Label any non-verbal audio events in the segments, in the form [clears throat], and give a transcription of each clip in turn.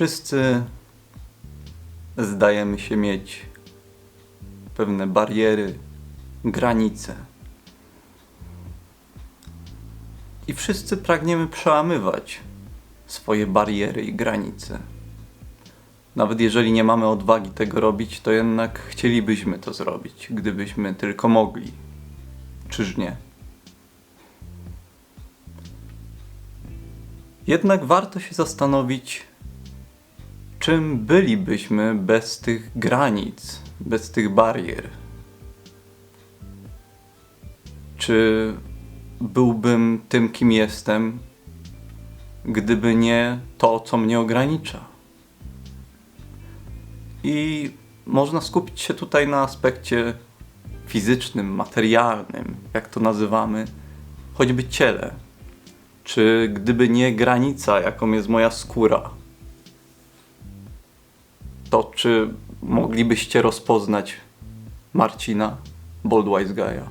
Wszyscy zdajemy się mieć pewne bariery, granice. I wszyscy pragniemy przełamywać swoje bariery i granice. Nawet jeżeli nie mamy odwagi tego robić, to jednak chcielibyśmy to zrobić, gdybyśmy tylko mogli. Czyż nie? Jednak warto się zastanowić, czym bylibyśmy bez tych granic, bez tych barier. Czy byłbym tym, kim jestem, gdyby nie to, co mnie ogranicza? I można skupić się tutaj na aspekcie fizycznym, materialnym, jak to nazywamy, choćby ciele. Czy gdyby nie granica, jaką jest moja skóra, to czy moglibyście rozpoznać Marcina Boldwise Guy'a?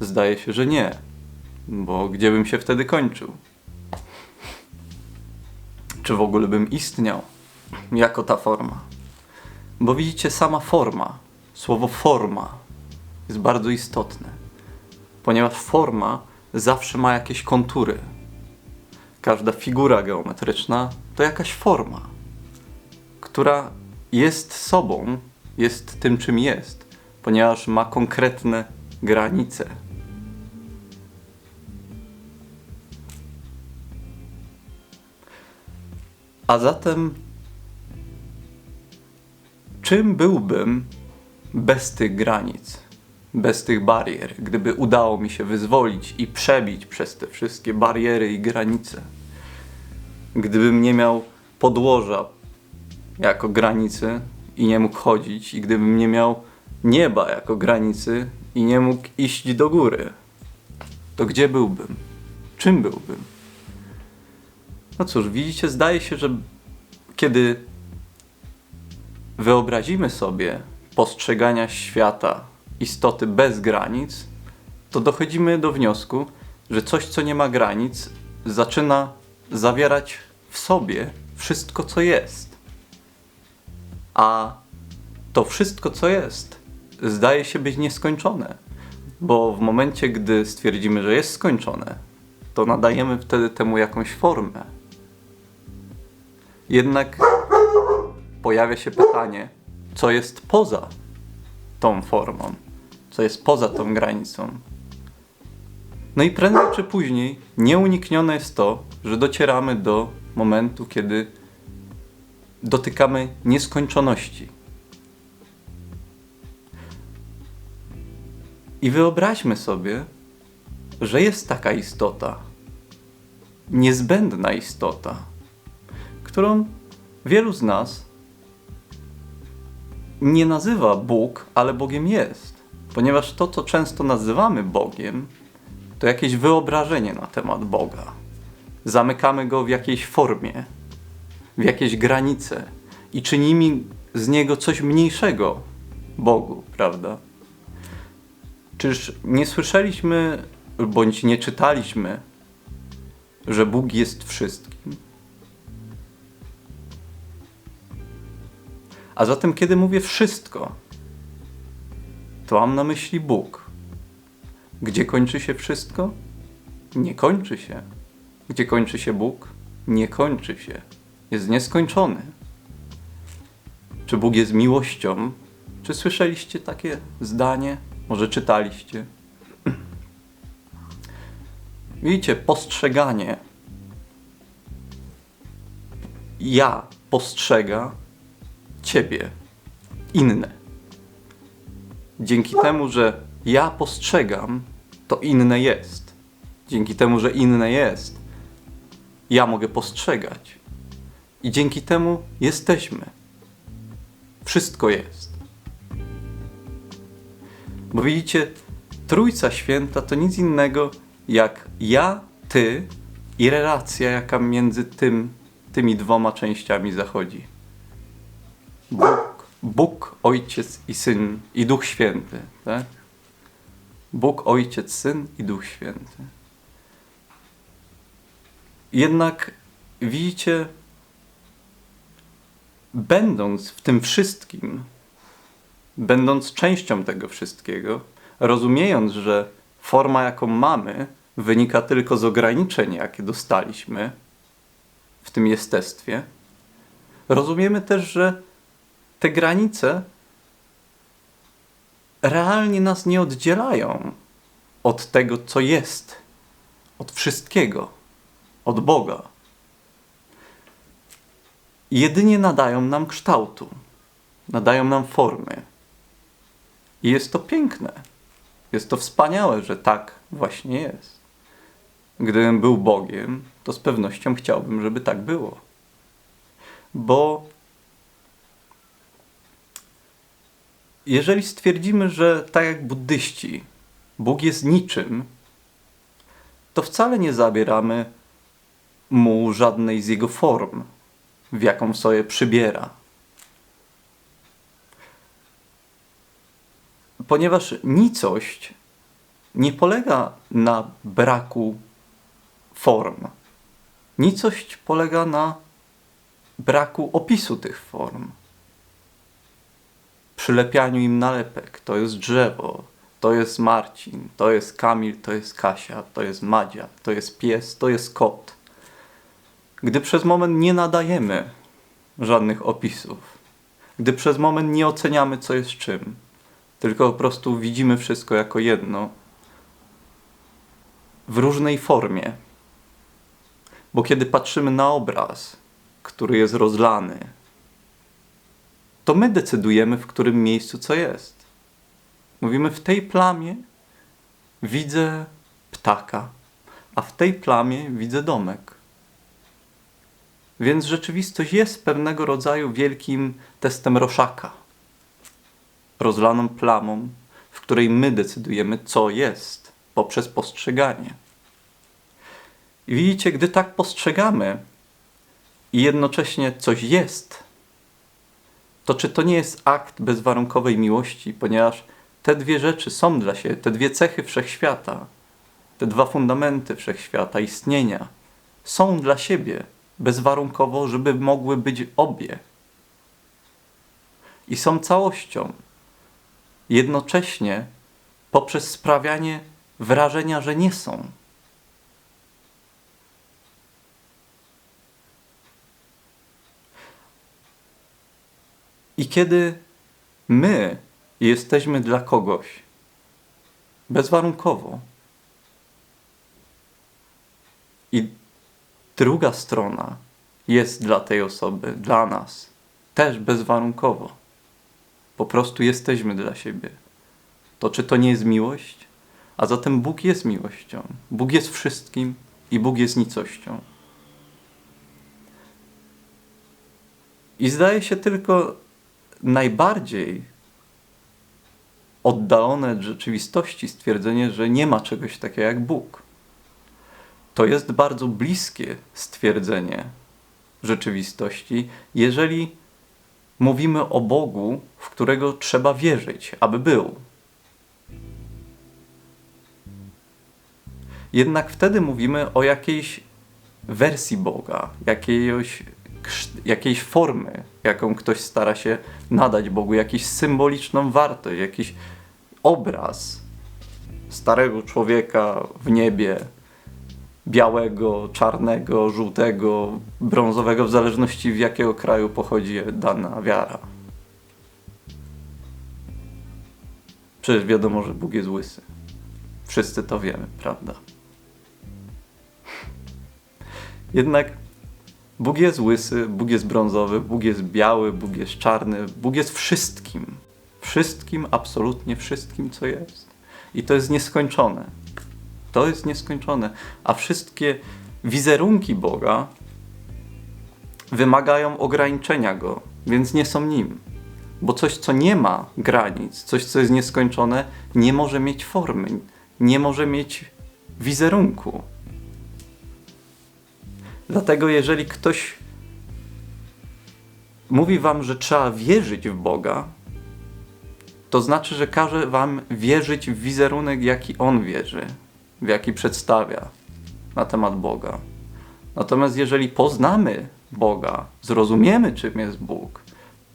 Zdaje się, że nie, bo gdzie bym się wtedy kończył? Czy w ogóle bym istniał jako ta forma? Bo widzicie, sama forma, słowo forma jest bardzo istotne, ponieważ forma zawsze ma jakieś kontury. Każda figura geometryczna to jakaś forma, która jest sobą, jest tym, czym jest, ponieważ ma konkretne granice. A zatem, czym byłbym bez tych granic, bez tych barier, gdyby udało mi się wyzwolić i przebić przez te wszystkie bariery i granice? Gdybym nie miał podłoża jako granicy i nie mógł chodzić, i gdybym nie miał nieba jako granicy i nie mógł iść do góry, to gdzie byłbym? Czym byłbym? No cóż, widzicie, zdaje się, że kiedy wyobrazimy sobie postrzegania świata, istoty bez granic, to dochodzimy do wniosku, że coś, co nie ma granic, zaczyna zawierać w sobie wszystko, co jest. A to wszystko, co jest, zdaje się być nieskończone, bo w momencie, gdy stwierdzimy, że jest skończone, to nadajemy wtedy temu jakąś formę. Jednak pojawia się pytanie, co jest poza tą formą, co jest poza tą granicą. No i prędzej czy później nieuniknione jest to, że docieramy do momentu, kiedy dotykamy nieskończoności. I wyobraźmy sobie, że jest taka istota, niezbędna istota, którą wielu z nas nie nazywa Bóg, ale Bogiem jest. Ponieważ to, co często nazywamy Bogiem, to jakieś wyobrażenie na temat Boga. Zamykamy go w jakiejś formie, w jakieś granice i czynimy z niego coś mniejszego Bogu, prawda? Czyż nie słyszeliśmy bądź nie czytaliśmy, że Bóg jest wszystkim? A zatem, kiedy mówię wszystko, to mam na myśli Bóg. Gdzie kończy się wszystko? Nie kończy się. Gdzie kończy się Bóg? Nie kończy się. Jest nieskończony. Czy Bóg jest miłością? Czy słyszeliście takie zdanie? Może czytaliście? [clears throat] Widzicie, postrzeganie. Ja postrzega ciebie, inne. Dzięki temu, że ja postrzegam, to inne jest. Dzięki temu, że inne jest, ja mogę postrzegać. I dzięki temu jesteśmy. Wszystko jest. Bo widzicie, Trójca Święta to nic innego jak ja, ty i relacja, jaka między tym, tymi dwoma częściami zachodzi. Bóg, Bóg, Ojciec i Syn i Duch Święty, tak? Bóg, Ojciec, Syn i Duch Święty. Jednak widzicie, będąc w tym wszystkim, będąc częścią tego wszystkiego, rozumiejąc, że forma, jaką mamy, wynika tylko z ograniczeń, jakie dostaliśmy w tym jestestwie, rozumiemy też, że te granice realnie nas nie oddzielają od tego, co jest, od wszystkiego, od Boga. Jedynie nadają nam kształtu, nadają nam formy. I jest to piękne. Jest to wspaniałe, że tak właśnie jest. Gdybym był Bogiem, to z pewnością chciałbym, żeby tak było. Bo jeżeli stwierdzimy, że tak jak buddyści, Bóg jest niczym, to wcale nie zabieramy mu żadnej z jego form, w jaką sobie przybiera. Ponieważ nicość nie polega na braku form. Nicość polega na braku opisu tych form. Przylepianiu im nalepek. To jest drzewo, to jest Marcin, to jest Kamil, to jest Kasia, to jest Madzia, to jest pies, to jest kot. Gdy przez moment nie nadajemy żadnych opisów, gdy przez moment nie oceniamy, co jest czym, tylko po prostu widzimy wszystko jako jedno, w różnej formie. Bo kiedy patrzymy na obraz, który jest rozlany, to my decydujemy, w którym miejscu co jest. Mówimy, w tej plamie widzę ptaka, a w tej plamie widzę domek. Więc rzeczywistość jest pewnego rodzaju wielkim testem Roszaka. Rozlaną plamą, w której my decydujemy, co jest, poprzez postrzeganie. I widzicie, gdy tak postrzegamy i jednocześnie coś jest, to czy to nie jest akt bezwarunkowej miłości, ponieważ te dwie rzeczy są dla siebie, te dwie cechy wszechświata, te dwa fundamenty wszechświata, istnienia, są dla siebie bezwarunkowo, żeby mogły być obie. I są całością. Jednocześnie poprzez sprawianie wrażenia, że nie są. I kiedy my jesteśmy dla kogoś bezwarunkowo i druga strona jest dla tej osoby, dla nas też bezwarunkowo, po prostu jesteśmy dla siebie, to czy to nie jest miłość? A zatem Bóg jest miłością. Bóg jest wszystkim i Bóg jest nicością. I zdaje się tylko najbardziej oddalone od rzeczywistości stwierdzenie, że nie ma czegoś takiego jak Bóg. To jest bardzo bliskie stwierdzenie rzeczywistości, jeżeli mówimy o Bogu, w którego trzeba wierzyć, aby był. Jednak wtedy mówimy o jakiejś wersji Boga, jakiejś jakiejś formy, jaką ktoś stara się nadać Bogu, jakąś symboliczną wartość, jakiś obraz starego człowieka w niebie, białego, czarnego, żółtego, brązowego, w zależności w jakiego kraju pochodzi dana wiara. Przecież wiadomo, że Bóg jest łysy. Wszyscy to wiemy, prawda? Jednak Bóg jest łysy, Bóg jest brązowy, Bóg jest biały, Bóg jest czarny, Bóg jest wszystkim. Wszystkim, absolutnie wszystkim, co jest. I to jest nieskończone. To jest nieskończone. A wszystkie wizerunki Boga wymagają ograniczenia Go, więc nie są Nim. Bo coś, co nie ma granic, coś, co jest nieskończone, nie może mieć formy, nie może mieć wizerunku. Dlatego, jeżeli ktoś mówi wam, że trzeba wierzyć w Boga, to znaczy, że każe wam wierzyć w wizerunek, jaki on wierzy, w jaki przedstawia na temat Boga. Natomiast jeżeli poznamy Boga, zrozumiemy, czym jest Bóg,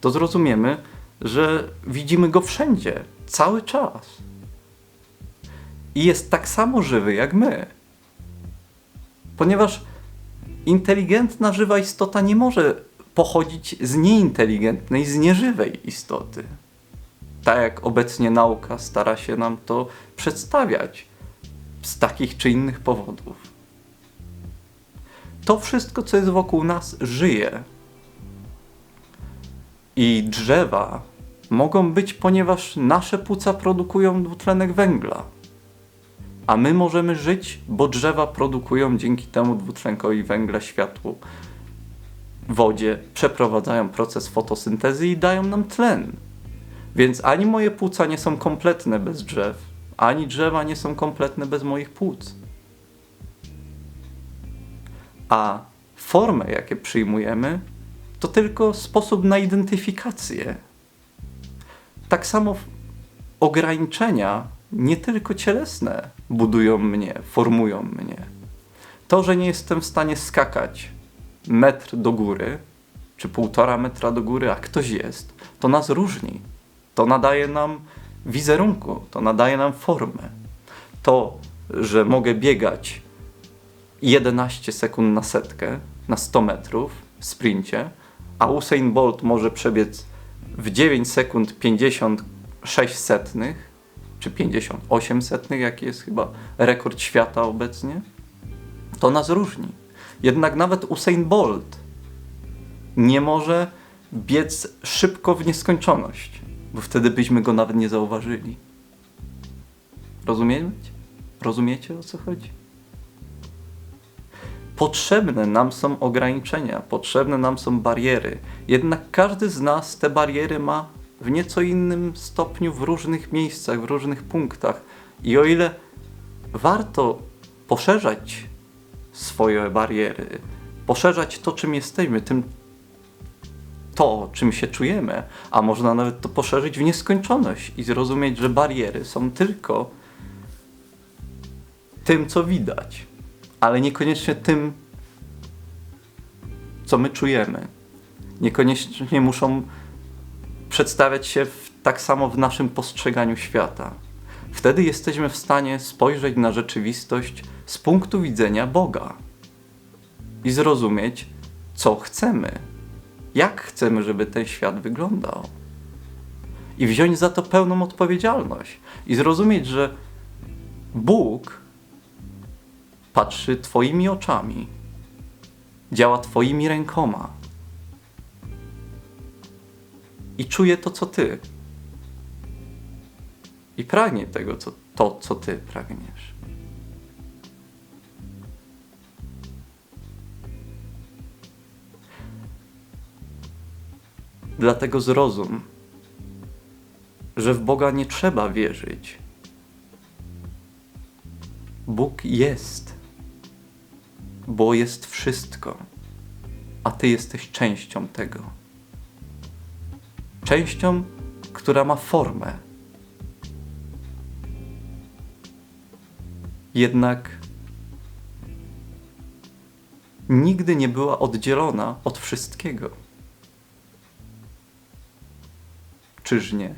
to zrozumiemy, że widzimy go wszędzie, cały czas. I jest tak samo żywy jak my. Ponieważ inteligentna, żywa istota nie może pochodzić z nieinteligentnej, z nieżywej istoty. Tak jak obecnie nauka stara się nam to przedstawiać z takich czy innych powodów. To wszystko, co jest wokół nas, żyje. I drzewa mogą być, ponieważ nasze płuca produkują dwutlenek węgla. A my możemy żyć, bo drzewa produkują dzięki temu dwutlenkowi węgla, światłu, wodzie, przeprowadzają proces fotosyntezy i dają nam tlen. Więc ani moje płuca nie są kompletne bez drzew, ani drzewa nie są kompletne bez moich płuc. A formę, jakie przyjmujemy, to tylko sposób na identyfikację. Tak samo ograniczenia, nie tylko cielesne, budują mnie, formują mnie. To, że nie jestem w stanie skakać metr do góry, czy półtora metra do góry, a ktoś jest, to nas różni. To nadaje nam wizerunku, to nadaje nam formę. To, że mogę biegać 11 sekund na setkę, na 100 metrów w sprincie, a Usain Bolt może przebiec w 9 sekund 56 setnych, czy 58 setnych, jaki jest chyba rekord świata obecnie, to nas różni. Jednak nawet Usain Bolt nie może biec szybko w nieskończoność, bo wtedy byśmy go nawet nie zauważyli. Rozumiecie? Rozumiecie o co chodzi? Potrzebne nam są ograniczenia, potrzebne nam są bariery. Jednak każdy z nas te bariery ma w nieco innym stopniu, w różnych miejscach, w różnych punktach. I o ile warto poszerzać swoje bariery, poszerzać to, czym jesteśmy, tym to, czym się czujemy, a można nawet to poszerzyć w nieskończoność i zrozumieć, że bariery są tylko tym, co widać, ale niekoniecznie tym, co my czujemy. Niekoniecznie muszą przedstawiać się w, tak samo w naszym postrzeganiu świata. Wtedy jesteśmy w stanie spojrzeć na rzeczywistość z punktu widzenia Boga i zrozumieć, co chcemy, jak chcemy, żeby ten świat wyglądał. I wziąć za to pełną odpowiedzialność i zrozumieć, że Bóg patrzy Twoimi oczami, działa Twoimi rękoma i czuje to, co Ty. I pragnie tego, co, to, co Ty pragniesz. Dlatego zrozum, że w Boga nie trzeba wierzyć. Bóg jest, bo jest wszystko, a Ty jesteś częścią tego. Częścią, która ma formę. Jednak nigdy nie była oddzielona od wszystkiego. Czyż nie?